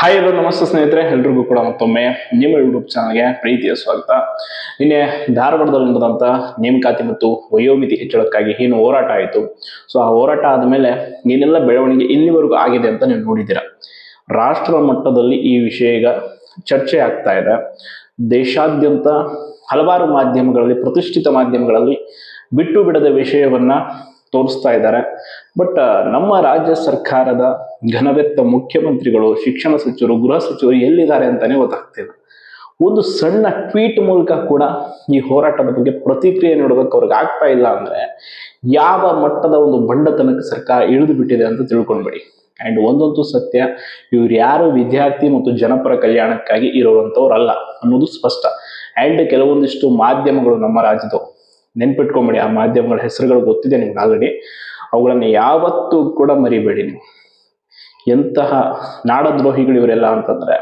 Hi ಎಲ್ಲರೂ, ನಮಸ್ತೆ ಸ್ನೇಹಿತರೆ. ಎಲ್ರಿಗೂ ಕೂಡ ಮತ್ತೊಮ್ಮೆ ನಿಮ್ಮ ಯೂಟ್ಯೂಬ್ ಚಾನಲ್ಗೆ ಪ್ರೀತಿಯ ಸ್ವಾಗತ. ನಿನ್ನೆ ಧಾರವಾಡದಲ್ಲಿ ನಡೆದಂತ ನೇಮಕಾತಿ ಮತ್ತು ವಯೋಮಿತಿ ಹೆಚ್ಚಳಕ್ಕಾಗಿ ಏನು ಹೋರಾಟ ಆಯಿತು? ಸೊ ಆ ಹೋರಾಟ ಆದಮೇಲೆ ಏನೆಲ್ಲ ಬೆಳವಣಿಗೆ ಇಲ್ಲಿವರೆಗೂ ಆಗಿದೆ ಅಂತ ನೀವು ನೋಡಿದ್ದೀರಾ. ರಾಷ್ಟ್ರ ಮಟ್ಟದಲ್ಲಿ ಈ ವಿಷಯ ಈಗ ಚರ್ಚೆ ಆಗ್ತಾ ಇದೆ. ದೇಶಾದ್ಯಂತ ಹಲವಾರು ಮಾಧ್ಯಮಗಳಲ್ಲಿ, ಪ್ರತಿಷ್ಠಿತ ಮಾಧ್ಯಮಗಳಲ್ಲಿ ಬಿಟ್ಟು ಬಿಡದ ವಿಷಯವನ್ನ ತೋರಿಸ್ತಾ ಇದ್ದಾರೆ. ಬಟ್ ನಮ್ಮ ರಾಜ್ಯ ಸರ್ಕಾರದ ಘನವೆತ್ತ ಮುಖ್ಯಮಂತ್ರಿಗಳು, ಶಿಕ್ಷಣ ಸಚಿವರು, ಗೃಹ ಸಚಿವರು ಎಲ್ಲಿದ್ದಾರೆ ಅಂತಾನೆ ಗೊತ್ತಾಗ್ತಿಲ್ಲ. ಒಂದು ಸಣ್ಣ ಟ್ವೀಟ್ ಮೂಲಕ ಕೂಡ ಈ ಹೋರಾಟದ ಬಗ್ಗೆ ಪ್ರತಿಕ್ರಿಯೆ ನೀಡೋದಕ್ಕೆ ಅವ್ರಿಗೆ ಆಗ್ತಾ ಇಲ್ಲ ಅಂದ್ರೆ ಯಾವ ಮಟ್ಟದ ಒಂದು ಬಂಡತನಕ್ಕೆ ಸರ್ಕಾರ ಇಳಿದು ಬಿಟ್ಟಿದೆ ಅಂತ ತಿಳ್ಕೊಂಡ್ಬಿಡಿ. ಅಂಡ್ ಒಂದಂತೂ ಸತ್ಯ, ಇವ್ರು ಯಾರು ವಿದ್ಯಾರ್ಥಿ ಮತ್ತು ಜನಪರ ಕಲ್ಯಾಣಕ್ಕಾಗಿ ಇರುವಂತವ್ರಲ್ಲ ಅನ್ನೋದು ಸ್ಪಷ್ಟ. ಅಂಡ್ ಕೆಲವೊಂದಿಷ್ಟು ಮಾಧ್ಯಮಗಳು ನಮ್ಮ ರಾಜ್ಯದವು ನೆನ್ಪಿಟ್ಕೊಂಬಿಡಿ, ಆ ಮಾಧ್ಯಮಗಳ ಹೆಸರುಗಳು ಗೊತ್ತಿದೆ ನಿಮ್ಗೆ ಆಲ್ರೆಡಿ ಅವುಗಳನ್ನು ಯಾವತ್ತೂ ಕೂಡ ಮರಿಬೇಡಿ ನೀವು. ಎಂತಹ ನಾಡದ್ರೋಹಿಗಳು ಇವರೆಲ್ಲ ಅಂತಂದ್ರೆ,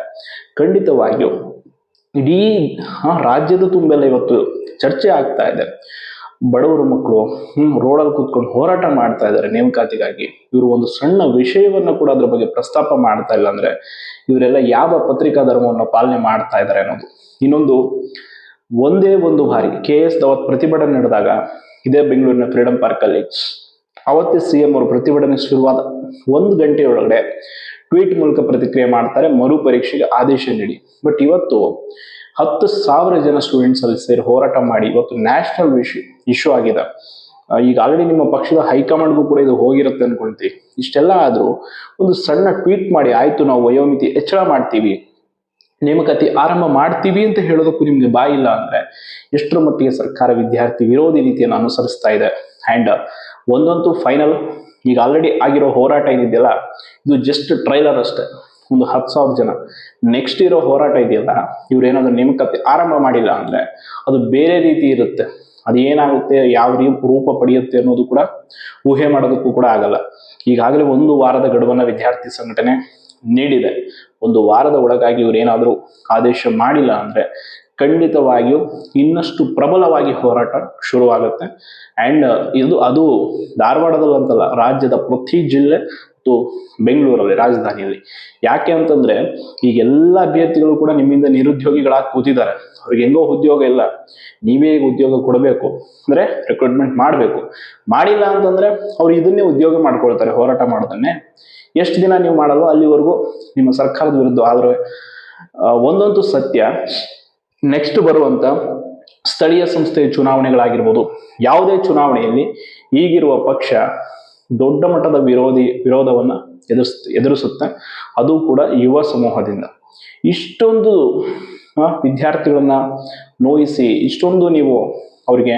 ಖಂಡಿತವಾಗಿಯೂ ಇಡೀ ರಾಜ್ಯದ ತುಂಬೆಲ್ಲ ಇವತ್ತು ಚರ್ಚೆ ಆಗ್ತಾ ಇದೆ. ಬಡವರ ಮಕ್ಕಳು, ಹ್ಮ್, ರೋಡಲ್ಲಿ ಕೂತ್ಕೊಂಡು ಹೋರಾಟ ಮಾಡ್ತಾ ಇದ್ದಾರೆ ನೇಮಕಾತಿಗಾಗಿ. ಇವರು ಒಂದು ಸಣ್ಣ ವಿಷಯವನ್ನ ಕೂಡ ಅದ್ರ ಬಗ್ಗೆ ಪ್ರಸ್ತಾಪ ಮಾಡ್ತಾ ಇಲ್ಲ ಅಂದ್ರೆ, ಇವರೆಲ್ಲ ಯಾವ ಪತ್ರಿಕಾ ಧರ್ಮವನ್ನು ಪಾಲನೆ ಮಾಡ್ತಾ ಇದ್ದಾರೆ ಅನ್ನೋದು. ಇನ್ನೊಂದು ಒಂದೇ ಒಂದು ಬಾರಿ ಕೆ ಎಸ್ ದವತ್ ಪ್ರತಿಭಟನೆ ನಡೆದಾಗ ಇದೇ ಬೆಂಗಳೂರಿನ ಫ್ರೀಡಂ ಪಾರ್ಕ್ ಅಲ್ಲಿ ಅವತ್ತೇ ಸಿ ಎಂ ಅವರು ಪ್ರತಿಭಟನೆ ಶುರುವಾದ ಒಂದು ಗಂಟೆಯೊಳಗಡೆ ಟ್ವೀಟ್ ಮೂಲಕ ಪ್ರತಿಕ್ರಿಯೆ ಮಾಡ್ತಾರೆ, ಮರು ಪರೀಕ್ಷೆಗೆ ಆದೇಶ ನೀಡಿ. ಬಟ್ ಇವತ್ತು ಹತ್ತು ಸಾವಿರ ಜನ ಸ್ಟೂಡೆಂಟ್ಸ್ ಅಲ್ಲಿ ಸೇರಿ ಹೋರಾಟ ಮಾಡಿ ಇವತ್ತು ನ್ಯಾಷನಲ್ ಇಶ್ಯೂ ಇಶ್ಯೂ ಆಗಿದೆ. ಈಗ ಆಲ್ರೆಡಿ ನಿಮ್ಮ ಪಕ್ಷದ ಹೈಕಮಾಂಡ್ಗೂ ಕೂಡ ಇದು ಹೋಗಿರುತ್ತೆ ಅನ್ಕೊಳ್ತೀವಿ ಇಷ್ಟೆಲ್ಲ ಆದರೂ ಒಂದು ಸಣ್ಣ ಟ್ವೀಟ್ ಮಾಡಿ, ಆಯ್ತು ನಾವು ವಯೋಮಿತಿ ಹೆಚ್ಚಳ ಮಾಡ್ತೀವಿ. ನೇಮಕಾತಿ ಆರಂಭ ಮಾಡ್ತೀವಿ ಅಂತ ಹೇಳೋದಕ್ಕೂ ನಿಮ್ಗೆ ಬಾಯಿಲ್ಲ ಅಂದ್ರೆ ಎಷ್ಟರ ಮಟ್ಟಿಗೆ ಸರ್ಕಾರ ವಿದ್ಯಾರ್ಥಿ ವಿರೋಧಿ ನೀತಿಯನ್ನು ಅನುಸರಿಸ್ತಾ ಇದೆ. ಅಂಡ್ ಒಂದಂತೂ ಫೈನಲ್ ಈಗ ಆಲ್ರೆಡಿ ಆಗಿರೋ ಹೋರಾಟ ಏನಿದೆಯಲ್ಲ, ಇದು ಜಸ್ಟ್ ಟ್ರೈಲರ್ ಅಷ್ಟೇ. ಒಂದು ಹತ್ತು ಸಾವಿರ ಜನ. ನೆಕ್ಸ್ಟ್ ಇರೋ ಹೋರಾಟ ಇದೆಯಲ್ಲ, ಇವ್ರು ಏನಾದ್ರು ನೇಮಕಾತಿ ಆರಂಭ ಮಾಡಿಲ್ಲ ಅಂದ್ರೆ ಅದು ಬೇರೆ ರೀತಿ ಇರುತ್ತೆ. ಅದು ಏನಾಗುತ್ತೆ, ಯಾವ ರೂಪ ಪಡೆಯುತ್ತೆ ಅನ್ನೋದು ಕೂಡ ಊಹೆ ಮಾಡೋದಕ್ಕೂ ಕೂಡ ಆಗಲ್ಲ. ಈಗಾಗಲೇ ಒಂದು ವಾರದ ಗಡುವನ್ನ ವಿದ್ಯಾರ್ಥಿ ಸಂಘಟನೆ ನೀಡಿದೆ. ಒಂದು ವಾರದ ಒಳಗಾಗಿ ಇವ್ರು ಏನಾದರೂ ಆದೇಶ ಮಾಡಿಲ್ಲ ಅಂದರೆ ಖಂಡಿತವಾಗಿಯೂ ಇನ್ನಷ್ಟು ಪ್ರಬಲವಾಗಿ ಹೋರಾಟ ಶುರುವಾಗುತ್ತೆ. ಆ್ಯಂಡ್ ಇದು, ಅದು ಧಾರವಾಡದಲ್ಲಂತಲ್ಲ ರಾಜ್ಯದ ಪ್ರತಿ ಜಿಲ್ಲೆ ಮತ್ತು ಬೆಂಗಳೂರಲ್ಲಿ, ರಾಜಧಾನಿಯಲ್ಲಿ. ಯಾಕೆ ಅಂತಂದ್ರೆ, ಈಗ ಎಲ್ಲ ಅಭ್ಯರ್ಥಿಗಳು ಕೂಡ ನಿಮ್ಮಿಂದ ನಿರುದ್ಯೋಗಿಗಳಾಗಿ ಕೂತಿದ್ದಾರೆ. ಅವ್ರಿಗೆ ಹೆಂಗೋ ಉದ್ಯೋಗ ಇಲ್ಲ. ನೀವೇ ಉದ್ಯೋಗ ಕೊಡಬೇಕು. ಅಂದ್ರೆ ರಿಕ್ರೂಟ್ಮೆಂಟ್ ಮಾಡಬೇಕು. ಮಾಡಿಲ್ಲ ಅಂತಂದ್ರೆ ಅವ್ರು ಇದನ್ನೇ ಉದ್ಯೋಗ ಮಾಡ್ಕೊಳ್ತಾರೆ, ಹೋರಾಟ ಮಾಡೋದನ್ನೇ. ಎಷ್ಟು ದಿನ ನೀವು ಮಾಡಲ್ವೋ ಅಲ್ಲಿವರೆಗೂ ನಿಮ್ಮ ಸರ್ಕಾರದ ವಿರುದ್ಧ. ಆದ್ರೆ ಒಂದಂತೂ ಸತ್ಯ ನೆಕ್ಸ್ಟ್ ಬರುವಂತ ಸ್ಥಳೀಯ ಸಂಸ್ಥೆಯ ಚುನಾವಣೆಗಳಾಗಿರ್ಬೋದು. ಯಾವುದೇ ಚುನಾವಣೆಯಲ್ಲಿ ಈಗಿರುವ ಪಕ್ಷ ದೊಡ್ಡ ಮಟ್ಟದ ವಿರೋಧಿ, ವಿರೋಧವನ್ನ ಎದುರಿಸ್, ಎದುರಿಸುತ್ತೆ. ಅದು ಕೂಡ ಯುವ ಸಮೂಹದಿಂದ. ಇಷ್ಟೊಂದು ವಿದ್ಯಾರ್ಥಿಗಳನ್ನ ನೋಯಿಸಿ, ಇಷ್ಟೊಂದು ನೀವು ಅವರಿಗೆ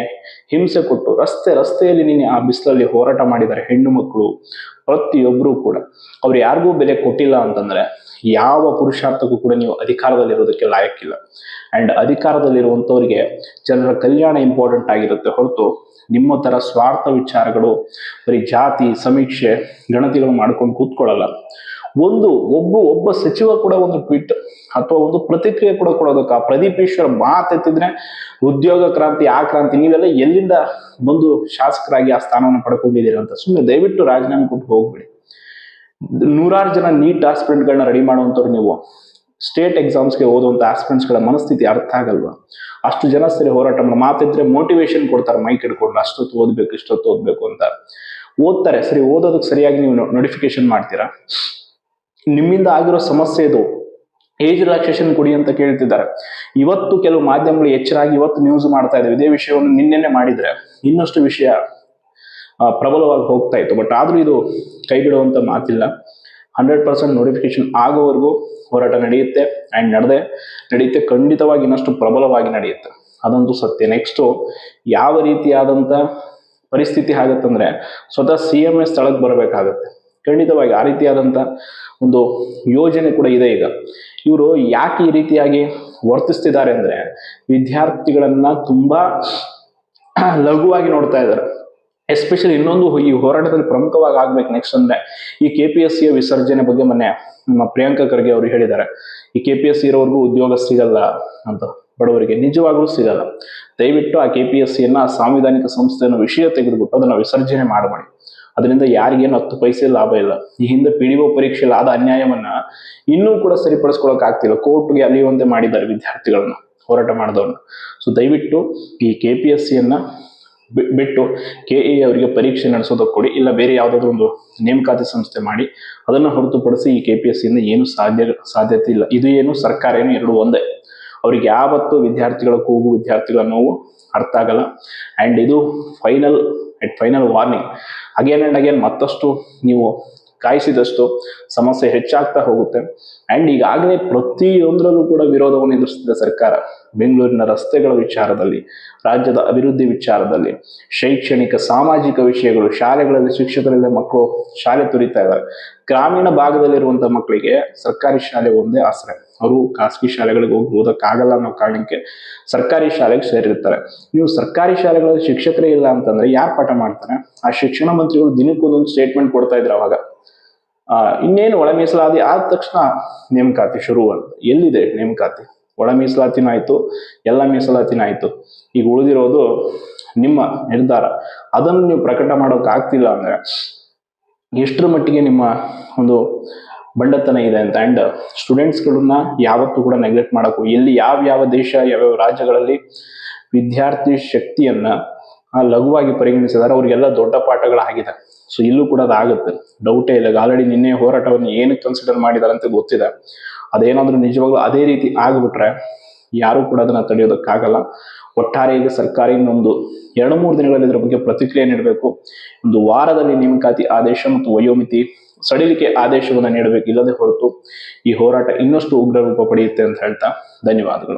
ಹಿಂಸೆ ಕೊಟ್ಟು ರಸ್ತೆ, ರಸ್ತೆಯಲ್ಲಿ ನೀನೆ ಆ ಬಿಸಿಲಲ್ಲಿ ಹೋರಾಟ ಮಾಡಿದ್ದಾರೆ ಹೆಣ್ಣು ಮಕ್ಕಳು ಪ್ರತಿಯೊಬ್ಬರು ಕೂಡ. ಅವ್ರು ಯಾರಿಗೂ ಬೆಲೆ ಕೊಟ್ಟಿಲ್ಲ ಅಂತಂದ್ರೆ ಯಾವ ಪುರುಷಾರ್ಥಕ್ಕೂ ಕೂಡ ನೀವು ಅಧಿಕಾರದಲ್ಲಿ ಇರೋದಕ್ಕೆ ಲಾಯಕ್ಕಿಲ್ಲ. ಅಂಡ್ ಅಧಿಕಾರದಲ್ಲಿರುವಂಥವ್ರಿಗೆ ಜನರ ಕಲ್ಯಾಣ ಇಂಪಾರ್ಟೆಂಟ್ ಆಗಿರುತ್ತೆ ಹೊರತು ನಿಮ್ಮ ಥರ ಸ್ವಾರ್ಥ ವಿಚಾರಗಳು, ಬರೀ ಜಾತಿ, ಸಮೀಕ್ಷೆ, ಗಣತಿಗಳು ಮಾಡ್ಕೊಂಡು ಕೂತ್ಕೊಳ್ಳಲ್ಲ. ಒಂದು ಒಬ್ಬ ಒಬ್ಬ ಸಚಿವ ಕೂಡ ಒಂದು ಟ್ವೀಟ್ ಅಥವಾ ಒಂದು ಪ್ರತಿಕ್ರಿಯೆ ಕೂಡ ಕೊಡೋದಕ್ಕೆ ಆ ಪ್ರದೀಪ್ ಈಶ್ವರ್ ಮಾತೆತ್ತಿದ್ರೆ ಉದ್ಯೋಗ ಕ್ರಾಂತಿ, ಆ ಕ್ರಾಂತಿ, ನೀವೆಲ್ಲ ಎಲ್ಲಿಂದ ಬಂದು ಶಾಸಕರಾಗಿ ಆ ಸ್ಥಾನವನ್ನು ಪಡ್ಕೊಂಡಿದ್ದೀರಿ ಅಂತ ಸುಮ್ಮನೆ ದಯವಿಟ್ಟು ರಾಜೀನಾಮೆ ಕೊಟ್ಟು ಹೋಗ್ಬಿಡಿ. ನೂರಾರು ಜನ ನೀಟ್ ಆಸ್ಪಿರೆಂಟ್ಗಳನ್ನ ರೆಡಿ ಮಾಡುವಂಥವ್ರು ನೀವು. ಸ್ಟೇಟ್ ಎಕ್ಸಾಮ್ಸ್ಗೆ ಓದುವಂಥ ಆಸ್ಪಿರೆಂಟ್ಸ್ಗಳ ಮನಸ್ಥಿತಿ ಅರ್ಥ ಆಗಲ್ವಾ? ಅಷ್ಟು ಜನ ಸರಿ ಹೋರಾಟ ಮಾಡಿ ಮಾತಿದ್ರೆ ಮೋಟಿವೇಶನ್ ಕೊಡ್ತಾರೆ, ಮೈಕ್ ಹಿಡ್ಕೊಂಡು ಅಷ್ಟೊತ್ತು ಓದ್ಬೇಕು, ಇಷ್ಟೊತ್ತು ಓದ್ಬೇಕು ಅಂತ. ಓದ್ತಾರೆ, ಸರಿ, ಓದೋದಕ್ಕೆ ಸರಿಯಾಗಿ ನೀವು ನೋಟಿಫಿಕೇಶನ್ ಮಾಡ್ತೀರಾ? ನಿಮ್ಮಿಂದ ಆಗಿರೋ ಸಮಸ್ಯೆ ಇದು. ಏಜ್ ರಿಲ್ಯಾಕ್ಸೇಷನ್ ಕೊಡಿ ಅಂತ ಕೇಳ್ತಿದ್ದಾರೆ. ಇವತ್ತು ಕೆಲವು ಮಾಧ್ಯಮಗಳು ಎಚ್ಚರಾಗಿ ಇವತ್ತು ನ್ಯೂಸ್ ಮಾಡ್ತಾ ಇದ್ದಾವೆ ಇದೇ ವಿಷಯವನ್ನು ನಿನ್ನೆನೆ ಮಾಡಿದ್ರೆ ಇನ್ನಷ್ಟು ವಿಷಯ ಪ್ರಬಲವಾಗಿ ಹೋಗ್ತಾ ಇತ್ತು. ಬಟ್ ಆದರೂ ಇದು ಕೈ ಬಿಡುವಂತ ಮಾತಿಲ್ಲ. ಹಂಡ್ರೆಡ್ ಪರ್ಸೆಂಟ್ ನೋಟಿಫಿಕೇಶನ್ ಆಗೋವರೆಗೂ ಹೋರಾಟ ನಡೆಯುತ್ತೆ. ಆ್ಯಂಡ್ ನಡೆದೇ, ನಡೆಯುತ್ತೆ. ಖಂಡಿತವಾಗಿ ಇನ್ನಷ್ಟು ಪ್ರಬಲವಾಗಿ ನಡೆಯುತ್ತೆ. ಅದಂತೂ ಸತ್ಯ. ನೆಕ್ಸ್ಟು ಯಾವ ರೀತಿಯಾದಂಥ ಪರಿಸ್ಥಿತಿ ಆಗುತ್ತಂದ್ರೆ ಸ್ವತಃ ಸಿ ಎಂ ಎಸ್ ಸ್ಥಳಕ್ಕೆ ಬರಬೇಕಾಗತ್ತೆ. ಖಂಡಿತವಾಗಿ ಆ ರೀತಿಯಾದಂಥ ಒಂದು ಯೋಜನೆ ಕೂಡ ಇದೆ ಈಗ. ಇವರು ಯಾಕೆ ಈ ರೀತಿಯಾಗಿ ವರ್ತಿಸ್ತಿದ್ದಾರೆ ಅಂದ್ರೆ ವಿದ್ಯಾರ್ಥಿಗಳನ್ನ ತುಂಬಾ ಲಘುವಾಗಿ ನೋಡ್ತಾ ಇದ್ದಾರೆ. ಎಸ್ಪೆಷಲಿ ಇನ್ನೊಂದು ಈ ಹೋರಾಟದಲ್ಲಿ ಪ್ರಮುಖವಾಗಿ ಆಗ್ಬೇಕು ನೆಕ್ಸ್ಟ್ ಅಂದ್ರೆ ಈ ಕೆ ಪಿ ಎಸ್ ಸಿಯ ವಿಸರ್ಜನೆ ಬಗ್ಗೆ ಮೊನ್ನೆ ನಮ್ಮ ಪ್ರಿಯಾಂಕಾ ಖರ್ಗೆ ಅವರು ಹೇಳಿದ್ದಾರೆ. ಈ ಕೆ ಪಿ ಎಸ್ ಸಿ ಇರೋರ್ಗೂ ಉದ್ಯೋಗ ಸಿಗಲ್ಲ ಅಂತ ಬಡವರಿಗೆ, ನಿಜವಾಗ್ಲೂ ಸಿಗಲ್ಲ. ದಯವಿಟ್ಟು ಆ ಕೆ ಪಿ ಎಸ್ ಸಿಯನ್ನ ಸಾಂವಿಧಾನಿಕ ಸಂಸ್ಥೆಯನ್ನು ವಿಷಯ ತೆಗೆದುಬಿಟ್ಟು ಅದನ್ನ ವಿಸರ್ಜನೆ ಮಾಡಬೇಡಿ. ಅದರಿಂದ ಯಾರಿಗೇನು ಹತ್ತು ಪೈಸೆ ಲಾಭ ಇಲ್ಲ. ಈ ಹಿಂದೆ ಪಿ ಡಿ ಒ ಪರೀಕ್ಷೆಯಲ್ಲಿ ಆದ ಅನ್ಯಾಯವನ್ನ ಇನ್ನೂ ಕೂಡ ಸರಿಪಡಿಸ್ಕೊಳಕ್ ಆಗ್ತಿಲ್ಲ. ಕೋರ್ಟ್ಗೆ ಅಲಿಯುವಂತೆ ಮಾಡಿದ್ದಾರೆ ವಿದ್ಯಾರ್ಥಿಗಳನ್ನ, ಹೋರಾಟ ಮಾಡಿದವ್ರನ್ನ. ಸೊ ದಯವಿಟ್ಟು ಈ ಕೆ ಪಿ ಎಸ್ ಸಿಯನ್ನ ಬಿಟ್ಟು ಕೆ ಎ ಅವರಿಗೆ ಪರೀಕ್ಷೆ ನಡೆಸೋದಕ್ಕೆ ಕೊಡಿ. ಇಲ್ಲ, ಬೇರೆ ಯಾವುದಾದ್ರೂ ಒಂದು ನೇಮಕಾತಿ ಸಂಸ್ಥೆ ಮಾಡಿ ಅದನ್ನು ಹೊರತುಪಡಿಸಿ ಈ ಕೆ ಪಿ ಎಸ್ ಸಿಯಿಂದ ಏನು ಸಾಧ್ಯ, ಸಾಧ್ಯತೆ ಇಲ್ಲ. ಇದು ಏನು ಸರ್ಕಾರ ಏನು ಎರಡು ಒಂದೇ. ಅವ್ರಿಗೆ ಯಾವತ್ತು ವಿದ್ಯಾರ್ಥಿಗಳ ಕೂಗು, ವಿದ್ಯಾರ್ಥಿಗಳ ನೋವು ಅರ್ಥ ಆಗಲ್ಲ. ಆ್ಯಂಡ್ ಇದು final at final warning again and again ಮತ್ತಷ್ಟು ನೀವು ಕಾಯಿಸಿದಷ್ಟು ಸಮಸ್ಯೆ ಹೆಚ್ಚಾಗ್ತಾ ಹೋಗುತ್ತೆ. ಆ್ಯಂಡ್ ಈಗಾಗಲೇ ಪ್ರತಿಯೊಂದರಲ್ಲೂ ಕೂಡ ವಿರೋಧವನ್ನು ಎದುರಿಸ್ತಿದೆ ಸರ್ಕಾರ. ಬೆಂಗಳೂರಿನ ರಸ್ತೆಗಳ ವಿಚಾರದಲ್ಲಿ, ರಾಜ್ಯದ ಅಭಿವೃದ್ಧಿ ವಿಚಾರದಲ್ಲಿ, ಶೈಕ್ಷಣಿಕ, ಸಾಮಾಜಿಕ ವಿಷಯಗಳು, ಶಾಲೆಗಳಲ್ಲಿ ಶಿಕ್ಷಕರಲ್ಲೇ ಮಕ್ಕಳು ಶಾಲೆ ತುರಿತಾ ಇದ್ದಾರೆ. ಗ್ರಾಮೀಣ ಭಾಗದಲ್ಲಿರುವಂಥ ಮಕ್ಕಳಿಗೆ ಸರ್ಕಾರಿ ಶಾಲೆ ಒಂದೇ ಆಸರೆ. ಅವರು ಖಾಸಗಿ ಶಾಲೆಗಳಿಗೆ ಹೋಗಿ ಓದೋಕ್ಕಾಗಲ್ಲ ಅನ್ನೋ ಕಾರಣಕ್ಕೆ ಸರ್ಕಾರಿ ಶಾಲೆಗೆ ಸೇರಿರ್ತಾರೆ. ನೀವು ಸರ್ಕಾರಿ ಶಾಲೆಗಳಲ್ಲಿ ಶಿಕ್ಷಕರೇ ಇಲ್ಲ ಅಂತಂದ್ರೆ ಯಾರು ಪಾಠ ಮಾಡ್ತಾರೆ? ಆ ಶಿಕ್ಷಣ ಮಂತ್ರಿಗಳು ದಿನಕ್ಕೊಂದೊಂದು ಸ್ಟೇಟ್ಮೆಂಟ್ ಕೊಡ್ತಾ ಇದ್ರು ಅವಾಗ. ಇನ್ನೇನು ಒಳ ಮೀಸಲಾತಿ ಆದ ತಕ್ಷಣ ನೇಮಕಾತಿ ಶುರು ಅಂತ. ಎಲ್ಲಿದೆ ನೇಮಕಾತಿ? ಒಳ ಮೀಸಲಾತಿನೂ ಆಯ್ತು, ಎಲ್ಲ ಮೀಸಲಾತಿನೂ ಆಯ್ತು. ಈಗ ಉಳಿದಿರೋದು ನಿಮ್ಮ ನಿರ್ಧಾರ. ಅದನ್ನು ನೀವು ಪ್ರಕಟ ಮಾಡೋಕೆ ಆಗ್ತಿಲ್ಲ ಅಂದ್ರೆ ಎಷ್ಟರ ಮಟ್ಟಿಗೆ ನಿಮ್ಮ ಒಂದು ಬಂಡತನ ಇದೆ ಅಂತ. ಅಂಡ್ ಸ್ಟೂಡೆಂಟ್ಸ್ಗಳನ್ನ ಯಾವತ್ತೂ ಕೂಡ ನೆಗ್ಲೆಕ್ಟ್ ಮಾಡಬೇಕು ಎಲ್ಲಿ ಯಾವ ಯಾವ ದೇಶ ಯಾವ್ಯಾವ ರಾಜ್ಯಗಳಲ್ಲಿ ವಿದ್ಯಾರ್ಥಿ ಶಕ್ತಿಯನ್ನ ಲಘುವಾಗಿ ಪರಿಗಣಿಸಿದಾರೆ ಅವ್ರಿಗೆಲ್ಲ ದೊಡ್ಡ ಪಾಠಗಳಾಗಿದೆ ಸೊ ಇಲ್ಲೂ ಕೂಡ ಅದಾಗುತ್ತೆ ಡೌಟೇ ಇಲ್ಲ ಆಲ್ರೆಡಿ ನಿನ್ನೆ ಹೋರಾಟವನ್ನು ಏನು ಕನ್ಸಿಡರ್ ಮಾಡಿದ್ದಾರೆ ಅಂತ ಗೊತ್ತಿದೆ. ಅದೇನಾದ್ರೂ ನಿಜವಾಗ್ಲೂ ಅದೇ ರೀತಿ ಆಗ್ಬಿಟ್ರೆ ಯಾರು ಕೂಡ ಅದನ್ನ ತಡೆಯೋದಕ್ಕಾಗಲ್ಲ. ಒಟ್ಟಾರೆ ಈಗ ಸರ್ಕಾರ ಇನ್ನೊಂದು ಎರಡು ಮೂರು ದಿನಗಳಲ್ಲಿ ಇದರ ಬಗ್ಗೆ ಪ್ರತಿಕ್ರಿಯೆ ನೀಡಬೇಕು. ಒಂದು ವಾರದಲ್ಲಿ ನೇಮಕಾತಿ ಆದೇಶ ಮತ್ತು ವಯೋಮಿತಿ ಸಡಿಲಿಕೆ ಆದೇಶವನ್ನು ನೀಡಬೇಕು ಇಲ್ಲದೆ ಹೊರತು ಈ ಹೋರಾಟ ಇನ್ನಷ್ಟು ಉಗ್ರ ರೂಪ ಪಡೆಯುತ್ತೆ ಅಂತ ಹೇಳ್ತಾ ಧನ್ಯವಾದಗಳು.